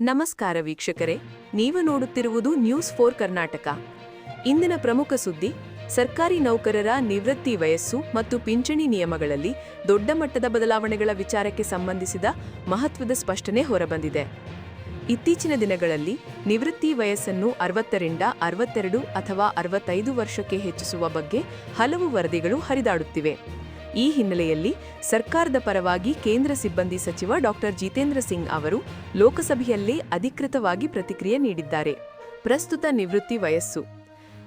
ನಮಸ್ಕಾರ ವೀಕ್ಷಕರೇ, ನೀವು ನೋಡುತ್ತಿರುವುದು ನ್ಯೂಸ್ ಫೋರ್ ಕರ್ನಾಟಕ. ಇಂದಿನ ಪ್ರಮುಖ ಸುದ್ದಿ, ಸರ್ಕಾರಿ ನೌಕರರ ನಿವೃತ್ತಿ ವಯಸ್ಸು ಮತ್ತು ಪಿಂಚಣಿ ನಿಯಮಗಳಲ್ಲಿ ದೊಡ್ಡ ಮಟ್ಟದ ಬದಲಾವಣೆಗಳ ವಿಚಾರಕ್ಕೆ ಸಂಬಂಧಿಸಿದ ಮಹತ್ವದ ಸ್ಪಷ್ಟನೆ ಹೊರಬಂದಿದೆ. ಇತ್ತೀಚಿನ ದಿನಗಳಲ್ಲಿ ನಿವೃತ್ತಿ ವಯಸ್ಸನ್ನು ಅರವತ್ತರಿಂದ ಅರವತ್ತೆರಡು ಅಥವಾ ಅರವತ್ತೈದು ವರ್ಷಕ್ಕೆ ಹೆಚ್ಚಿಸುವ ಬಗ್ಗೆ ಹಲವು ವರದಿಗಳು ಹರಿದಾಡುತ್ತಿವೆ. ಈ ಹಿನ್ನೆಲೆಯಲ್ಲಿ ಸರ್ಕಾರದ ಪರವಾಗಿ ಕೇಂದ್ರ ಸಿಬ್ಬಂದಿ ಸಚಿವ ಡಾಕ್ಟರ್ ಜಿತೇಂದ್ರ ಸಿಂಗ್ ಅವರು ಲೋಕಸಭೆಯಲ್ಲೇ ಅಧಿಕೃತವಾಗಿ ಪ್ರತಿಕ್ರಿಯೆ ನೀಡಿದ್ದಾರೆ. ಪ್ರಸ್ತುತ ನಿವೃತ್ತಿ ವಯಸ್ಸು.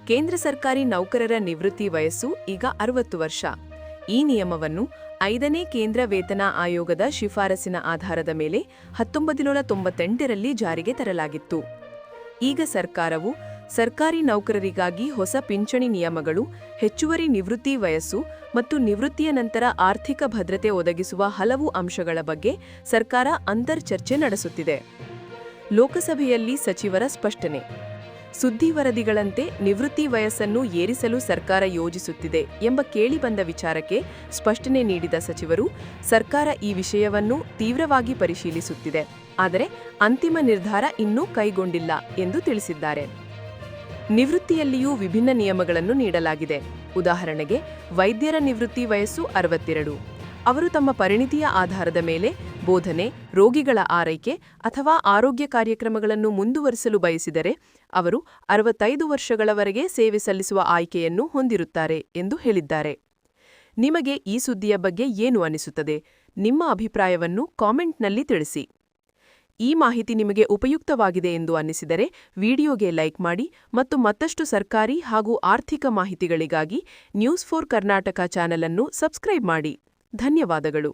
ಕೇಂದ್ರ ಸರ್ಕಾರಿ ನೌಕರರ ನಿವೃತ್ತಿ ವಯಸ್ಸು ಈಗ ಅರವತ್ತು ವರ್ಷ. ಈ ನಿಯಮವನ್ನು ಐದನೇ ಕೇಂದ್ರ ವೇತನ ಆಯೋಗದ ಶಿಫಾರಸಿನ ಆಧಾರದ ಮೇಲೆ ಹತ್ತೊಂಬತ್ತು ತೊಂಬತ್ತೆಂಟರಲ್ಲಿ ಜಾರಿಗೆ ತರಲಾಗಿತ್ತು. ಈಗ ಸರ್ಕಾರವು ಸರ್ಕಾರಿ ನೌಕರರಿಗಾಗಿ ಹೊಸ ಪಿಂಚಣಿ ನಿಯಮಗಳು, ಹೆಚ್ಚುವರಿ ನಿವೃತ್ತಿ ವಯಸ್ಸು ಮತ್ತು ನಿವೃತ್ತಿಯ ನಂತರ ಆರ್ಥಿಕ ಭದ್ರತೆ ಒದಗಿಸುವ ಹಲವು ಅಂಶಗಳ ಬಗ್ಗೆ ಸರ್ಕಾರ ಅಂತರ್ಚರ್ಚೆ ನಡೆಸುತ್ತಿದೆ. ಲೋಕಸಭೆಯಲ್ಲಿ ಸಚಿವರ ಸ್ಪಷ್ಟನೆ. ಸುದ್ದಿ ವರದಿಗಳಂತೆ ನಿವೃತ್ತಿ ವಯಸ್ಸನ್ನು ಏರಿಸಲು ಸರ್ಕಾರ ಯೋಜಿಸುತ್ತಿದೆ ಎಂಬ ಕೇಳಿಬಂದ ವಿಚಾರಕ್ಕೆ ಸ್ಪಷ್ಟನೆ ನೀಡಿದ ಸಚಿವರು, ಸರ್ಕಾರ ಈ ವಿಷಯವನ್ನು ತೀವ್ರವಾಗಿ ಪರಿಶೀಲಿಸುತ್ತಿದೆ, ಆದರೆ ಅಂತಿಮ ನಿರ್ಧಾರ ಇನ್ನೂ ಕೈಗೊಂಡಿಲ್ಲ ಎಂದು ತಿಳಿಸಿದ್ದಾರೆ. ನಿವೃತ್ತಿಯಲ್ಲಿಯೂ ವಿಭಿನ್ನ ನಿಯಮಗಳನ್ನು ನೀಡಲಾಗಿದೆ. ಉದಾಹರಣೆಗೆ, ವೈದ್ಯರ ನಿವೃತ್ತಿ ವಯಸ್ಸು ಅರವತ್ತೆರಡು. ಅವರು ತಮ್ಮ ಪರಿಣಿತಿಯ ಆಧಾರದ ಮೇಲೆ ಬೋಧನೆ, ರೋಗಿಗಳ ಆರೈಕೆ ಅಥವಾ ಆರೋಗ್ಯ ಕಾರ್ಯಕ್ರಮಗಳನ್ನು ಮುಂದುವರಿಸಲು ಬಯಸಿದರೆ, ಅವರು ಅರವತ್ತೈದು ವರ್ಷಗಳವರೆಗೆ ಸೇವೆ ಸಲ್ಲಿಸುವ ಆಯ್ಕೆಯನ್ನು ಹೊಂದಿರುತ್ತಾರೆ ಎಂದು ಹೇಳಿದ್ದಾರೆ. ನಿಮಗೆ ಈ ಸುದ್ದಿಯ ಬಗ್ಗೆ ಏನು ಅನಿಸುತ್ತದೆ? ನಿಮ್ಮ ಅಭಿಪ್ರಾಯವನ್ನು ಕಾಮೆಂಟ್ನಲ್ಲಿ ತಿಳಿಸಿ. ಈ ಮಾಹಿತಿ ನಿಮಗೆ ಉಪಯುಕ್ತವಾಗಿದೆ ಎಂದು ಅನ್ನಿಸಿದರೆ ವಿಡಿಯೋಗೆ ಲೈಕ್ ಮಾಡಿ ಮತ್ತು ಮತ್ತಷ್ಟು ಸರ್ಕಾರಿ ಹಾಗೂ ಆರ್ಥಿಕ ಮಾಹಿತಿಗಳಿಗಾಗಿ ನ್ಯೂಸ್ ಫೋರ್ ಕರ್ನಾಟಕ ಚಾನೆಲ್ ಅನ್ನು ಸಬ್ಸ್ಕ್ರೈಬ್ ಮಾಡಿ. ಧನ್ಯವಾದಗಳು.